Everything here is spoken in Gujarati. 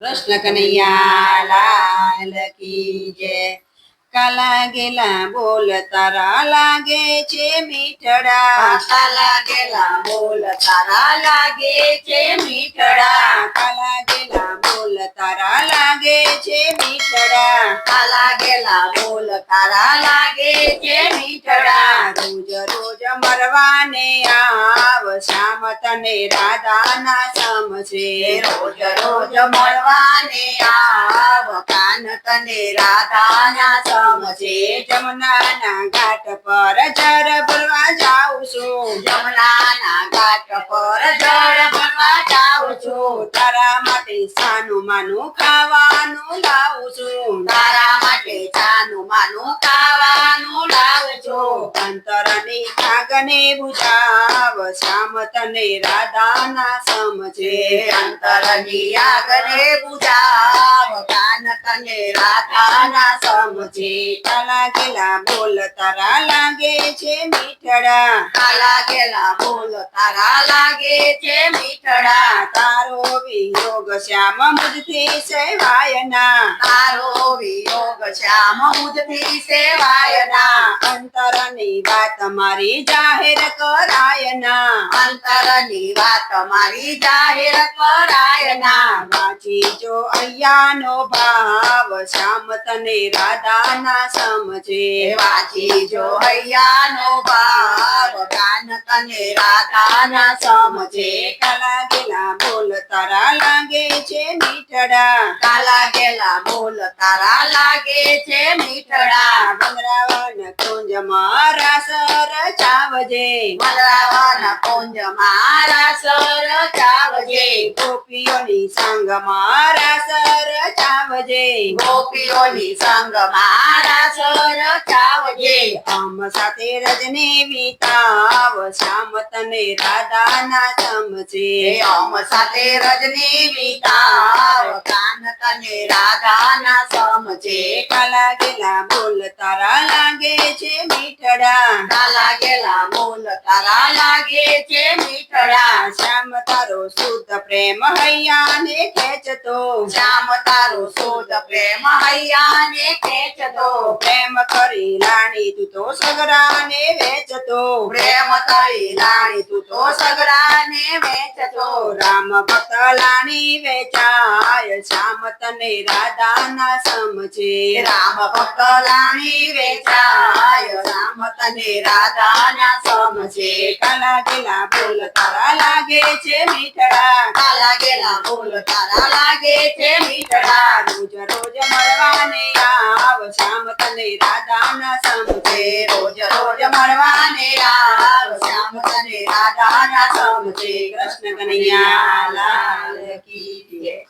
કૃષ્ણ કનૈયા લાલ કી જય. કાલા ગેલા બોલ તારા લાગે છે મીઠડા. કાલા ગેલા બોલ તારા લાગે છે મીઠડા. કાલા ગેલા બોલ તારા લાગે છે મીઠડા. કાલા ગેલા બોલ તારા લાગે છે મીઠડા. રોજ રોજ મરવાને આવ શામ તને રાધાના સમજે રોજ રોજ મળવાને આવ કાન તને રાધાના સમજે જમનાના ઘાટ પર જર ભરવા જાઉં છું. જમનાના ઘાટ પર જર ભરવા જાઉં છું. તારા માટે સાનું માનું ખાવાનું લાવું છું. તારા માટે અંતરની આગને બુજાવ, શ્યામ તને રાધાના સમજે. અંતરની આગને બુજાવ, કાન તને રાધાના સમજે. કાલા ગેલા બોલ, તારા લાગે છે મીઠડા. કાલા ગેલા બોલ, તારા લાગે છે મીઠડા. તારો શ્યામ મુજથી સેવાયના. તારો વિયોગ શ્યામ મુજથી સેવાયના. અંતરની વાત મારી જાહેર કરાયના. અંતરની વાત મારી જાહેર કરાયના. વાંચી જો અહીંયાનો ભાવ શ્યામ તને રાધાના સમજે. વાંચી જો હૈયાનો ભાવ તને રાધાના સમજે કાલા ગેલા બોલ તારા લાગે છે મીઠડા. કાલા ગેલા બોલ તારા લાગે છે મીઠડા. ગમરાવન કુંજ મારા સર ચાવજે. મલરાવાના કુંજ મારા સર ચાવજે. ગોપીઓની સંગ મારા સર ચાવજે. ગોપીઓની સંગ મારા સર ચાવજે. આમ સાથે રજની વિતાવ શ્યામ તને રાધાના સમજે ઓમ સાથે રજની વિતાવ તને રાધાના સમજે કાલા ગેલા બોલ તારા લાગે છે મીઠડા. કાલા ગેલા બોલ તારા લાગે છે મીઠડા. શ્યામ તારો શુદ્ધ પ્રેમ હૈયાને ખેંચતો. શ્યામ તારો શુદ્ધ પ્રેમ હૈયાને ખેંચતો. પ્રેમ કરી રાણી તું તો સગરાને વેચતો. પ્રેમ કરી રાણી તું તો સગડાને વેચતો. રામ ભક્ત લાણી વેચાય શ્યામ રાધા ના સમજે. રામ ભક્ત વેચાય. રામ તને રાધાના સમજે. કાલા ગેલા બોલ તારા લાગે છે મીઠડા. કાલા ગેલા બોલ તારા લાગે છે મીઠડા. રોજ રોજ મળવાને આવ. શ્યામ તને રાધાના સમજે. રોજ રોજ મળવાને આવ. શ્યામ તને રાધાના સમજે. કૃષ્ણ કનૈયા, લાલ કી.